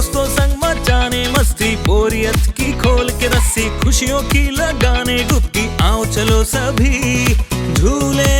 दोस्तों संग मचाने मस्ती बोरियत की खोल के रस्सी खुशियों की लगाने डुबकी आओ चलो सभी झूले।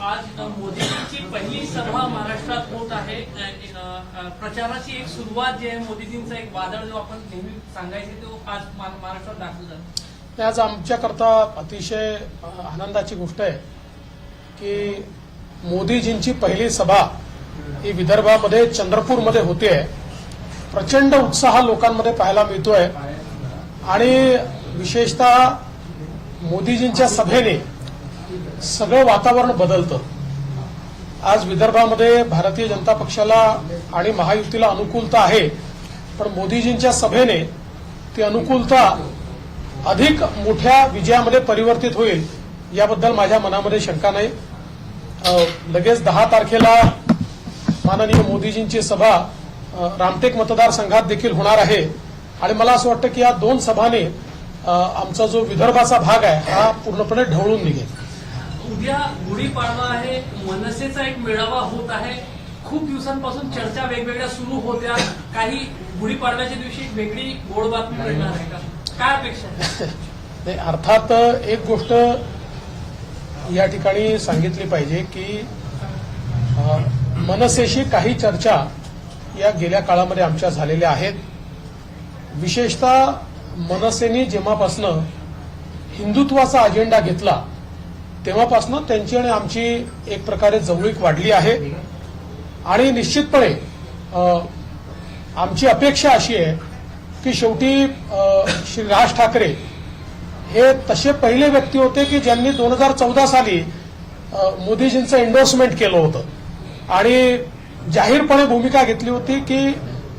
आज मोदीजींची पहिली सभा महाराष्ट्रात होत आहे. प्रचाराची एक सुरुवात जी आहे मोदीजींचा एक वादळ जो आपण नेहमी सांगायचे तो आज महाराष्ट्रात दाखल झाला. आज आमच्याकरता अतिशय आनंदाची गोष्ट आहे की मोदीजींची पहिली सभा ही विदर्भामध्ये चंद्रपूरमध्ये होतीये प्रचंड उत्साह लोकांमध्ये पाहायला मिळतोय. आणि विशेषतः मोदीजींच्या सभेने सगळं वातावरण बदलतं. आज विदर्भामध्ये भारतीय जनता पक्षाला आणि महायुतीला अनुकूलता आहे पण मोदीजींच्या सभेने ती अनुकूलता अधिक मोठ्या विजयामध्ये परिवर्तित होईल याबद्दल माझ्या मनामध्ये शंका नाही. लगेच दहा तारखेला माननीय मोदीजींची सभा रामटेक मतदारसंघात देखील होणार आहे. आणि मला असं वाटतं की या दोन सभाने अ, आमचा जो विदर्भाचा भाग आहे हा पूर्णपणे ढवळून निघेल. उद्या गुढीपाडवा आहे मनसेचा एक मेळावा होत आहे. खूप दिवसांपासून चर्चा वेगवेगळ्या सुरू होत्या. काही गुढीपाडव्याच्या दिवशी एक वेगळी गोड बातमी मिळणार आहे का? काय अपेक्षा नाही, अर्थात एक गोष्ट या ठिकाणी सांगितली पाहिजे की अ, मनसेशी काही चर्चा या गेल्या काळामध्ये आमच्या झालेल्या आहेत. विशेषतः मनसेने जेव्हापासनं हिंदुत्वाचा अजेंडा घेतला तेव्हापासनं त्यांची आणि आमची एक प्रकारे जवळीक वाढली आहे. आणि निश्चितपणे आमची अपेक्षा अशी आहे की शेवटी श्री राज ठाकरे हे तसे पहिले व्यक्ती होते की ज्यांनी दोन हजार चौदा साली मोदीजींचं एन्डोर्समेंट केलं होतं. आणि जाहीरपणे भूमिका घेतली होती की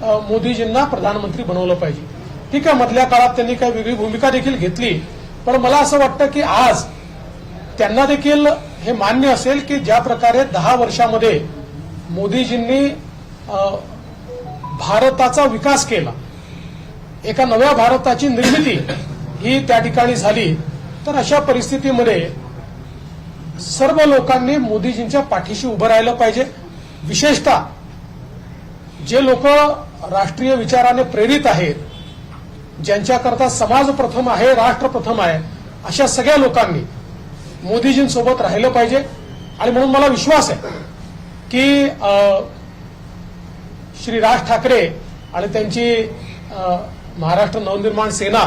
मोदीजींना प्रधानमंत्री बनवलं पाहिजे. ठीक आहे मधल्या काळात त्यांनी काही वेगळी भूमिका देखील घेतली. पण मला असं वाटतं की आज त्यांना देखील हे मान्य असेल की ज्या प्रकारे दहा वर्षामध्ये मोदीजींनी भारताचा विकास केला. एका नव्या भारताची निर्मिती ही त्या ठिकाणी झाली. तर अशा परिस्थितीमध्ये सर्व लोकांनी मोदीजींच्या पाठीशी उभं राहिलं पाहिजे. विशेषतः जे लोक राष्ट्रीय विचाराने प्रेरित आहेत ज्यांच्याकरता समाज प्रथम आहे राष्ट्र प्रथम आहे अशा सगळ्या लोकांनी मोदीजींसोबत राहिलं पाहिजे. आणि म्हणून मला विश्वास आहे की श्री राज ठाकरे आणि त्यांची महाराष्ट्र नवनिर्माण सेना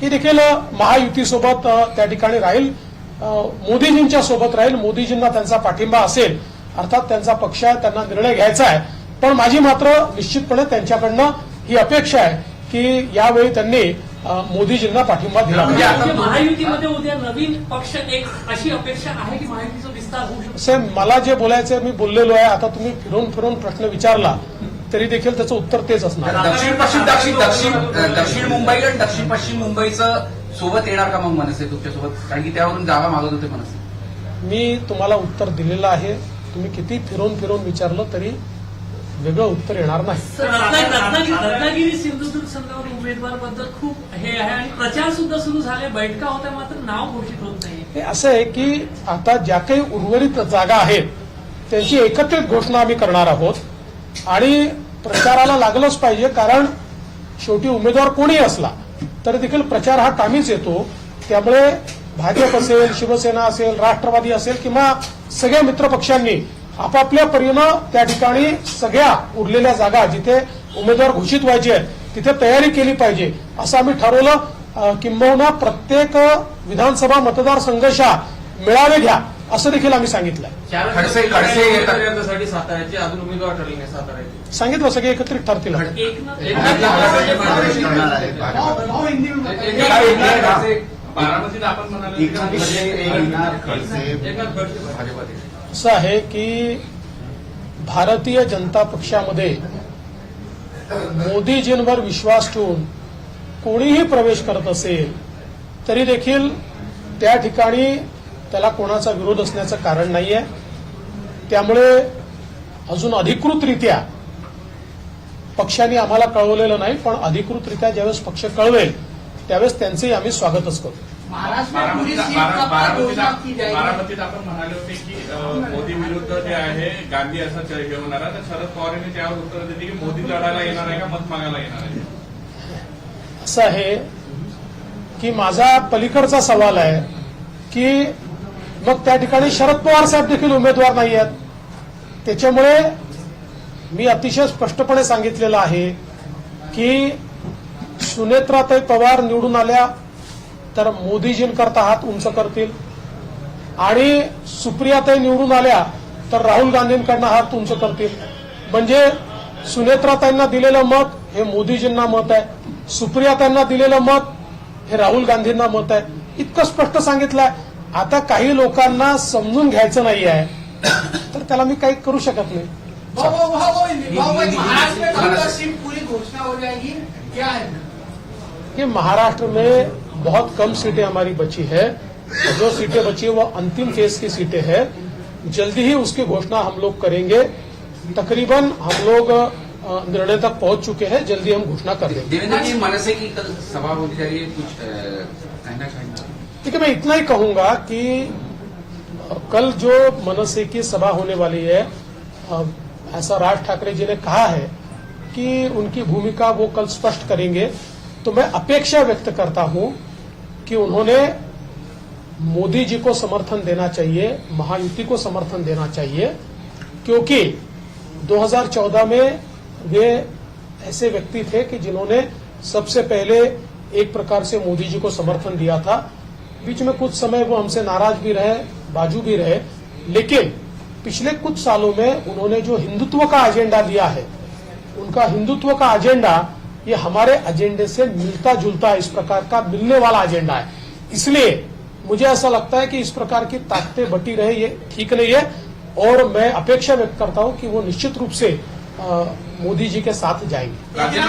ही देखील महायुतीसोबत त्या ठिकाणी राहील. मोदीजींच्या सोबत राहील. मोदीजींना त्यांचा पाठिंबा असेल. अर्थात त्यांचा पक्ष आहे त्यांना निर्णय घ्यायचा आहे. पण माझी मात्र निश्चितपणे त्यांच्याकडनं ही अपेक्षा आहे की यावेळी त्यांनी मोदीजींना पाठिंबा दिला म्हणजे महायुतीमध्ये उद्या नवीन पक्ष एक अशी अपेक्षा आहे की महायुतीचा विस्तार होऊ शकतो? मला जे बोलायचं मी बोललेलो आहे. आता तुम्ही फिरून फिरून प्रश्न विचारला तरी देखील त्याचं उत्तर तेच असणार. दक्षिण पश्चिम दक्षिण दक्षिण दक्षिण मुंबई आणि दक्षिण पश्चिम मुंबईचं सोबत येणार का मग मनसे तुमच्यासोबत? कारण की त्यावरून जागा मागत होते मनसे. मी तुम्हाला उत्तर दिलेलं आहे. तुम्ही किती फिरून फिरून विचारलं तरी वेगळं उत्तर येणार नाही. रत्नागिरी सिंधुदुर्ग संदर्भात उमेदवारबद्दल खूप हे आहे आणि प्रचार सुद्धा सुरू झाले. बैठका होत्या मात्र नाव घोषित होत नाही हे असं आहे की आता ज्या काही उर्वरित जागा आहेत त्यांची एकत्रित घोषणा आम्ही करणार आहोत. आणि प्रचाराला लागलंच पाहिजे कारण शेवटी उमेदवार कोणी असला तरी देखील प्रचार हा कामीच येतो. त्यामुळे भाजप असेल शिवसेना असेल राष्ट्रवादी असेल किंवा सगळ्या मित्रपक्षांनी आपापल्या परीनं त्या ठिकाणी सगळ्या उरलेल्या जागा जिथे उमेदवार घोषित व्हायचे आहेत तिथे तयारी केली पाहिजे असं आम्ही ठरवलं. किंबहुना प्रत्येक विधानसभा मतदारसंघाच्या मेळावे घ्या असं देखील आम्ही साताऱ्याचे सांगितलं सगळे एकत्रित ठरतील. बारामतीत आपण म्हणाले असं आहे की भारतीय जनता पक्षामध्ये मोदीजींवर विश्वास ठेवून कोणीही प्रवेश करत असेल तरी देखील त्या ठिकाणी त्याला कोणाचा विरोध असण्याचं कारण नाहीये. त्यामुळे अजून अधिकृतरित्या पक्षाने आम्हाला कळवलेलं नाही पण अधिकृतरित्या ज्यावेळेस पक्ष कळवेल त्यावेळेस त्यांचंही आम्ही स्वागतच करू बारामतीत बारा- बारामतीत बारामतीत आपण म्हणाले होते की मोदी विरुद्ध जे आहे गांधी असं हे होणार आहे. तर शरद पवार यांनी त्यावर उत्तर दिली की मोदी लढायला येणार आहे का मत मागायला येणार आहे? असं आहे की माझा पलीकडचा सवाल आहे की मग त्या ठिकाणी शरद पवार साहेब देखील उमेदवार नाही आहेत. त्याच्यामुळे मी अतिशय स्पष्टपणे सांगितलेलं आहे की सुनेत्राताई पवार निवडून आल्या तर मोदीजींकरता हात उंच करतील. आणि सुप्रियाताई निवडून आल्या तर राहुल गांधींकडनं हात उंच करतील. म्हणजे सुनेत्राताईंना दिलेलं मत हे मोदीजींना मत आहे. सुप्रियाताईंना दिलेलं मत हे राहुल गांधींना मत आहे. इतकं स्पष्ट सांगितलंय. आता काही लोकांना समजून घ्यायचं नाही आहे. तर त्याला मी काही करू शकत नाही. महाराष्ट्र में बहुत कम सीटें हमारी बची है। जो सीटें बची है वो अंतिम फ़ेज़ की सीटें हैं। जल्दी ही उसकी घोषणा हम लोग करेंगे। तकरीबन हम लोग निर्णय तक पहुँच चुके हैं। जल्दी हम घोषणा कर देंगे देवेंद्र जी मनसे की कल सभा होनी चाहिए कुछ कहना ठीक है मैं इतना ही कहूँगा कि कल जो मनसे की सभा होने वाली है ऐसा राज ठाकरे जी ने कहा है कि उनकी भूमिका वो कल स्पष्ट करेंगे। तो मैं अपेक्षा व्यक्त करता हूँ कि उन्होंने मोदी जी को समर्थन देना चाहिए, महायुति को समर्थन देना चाहिए, क्योंकि 2014 में वे ऐसे व्यक्ति थे कि जिन्होंने सबसे पहले एक प्रकार से मोदी जी को समर्थन दिया था। बीच में कुछ समय वो हमसे नाराज़ भी रहे, बाजू भी रहे, लेकिन पिछले कुछ सालों में उन्होंने जो हिंदुत्व का एजेंडा लिया है, उनका हिंदुत्व का एजेंडा ये हमारे एजेंडे से मिलता जुलता इस प्रकार का मिलने वाला एजेंडा है। इसलिए मुझे ऐसा लगता है कि इस प्रकार की ताकतें बटी रहे, ये ठीक नहीं है। और मैं अपेक्षा व्यक्त करता हूँ कि वो निश्चित रूप से मोदी जी के साथ जाएँगे।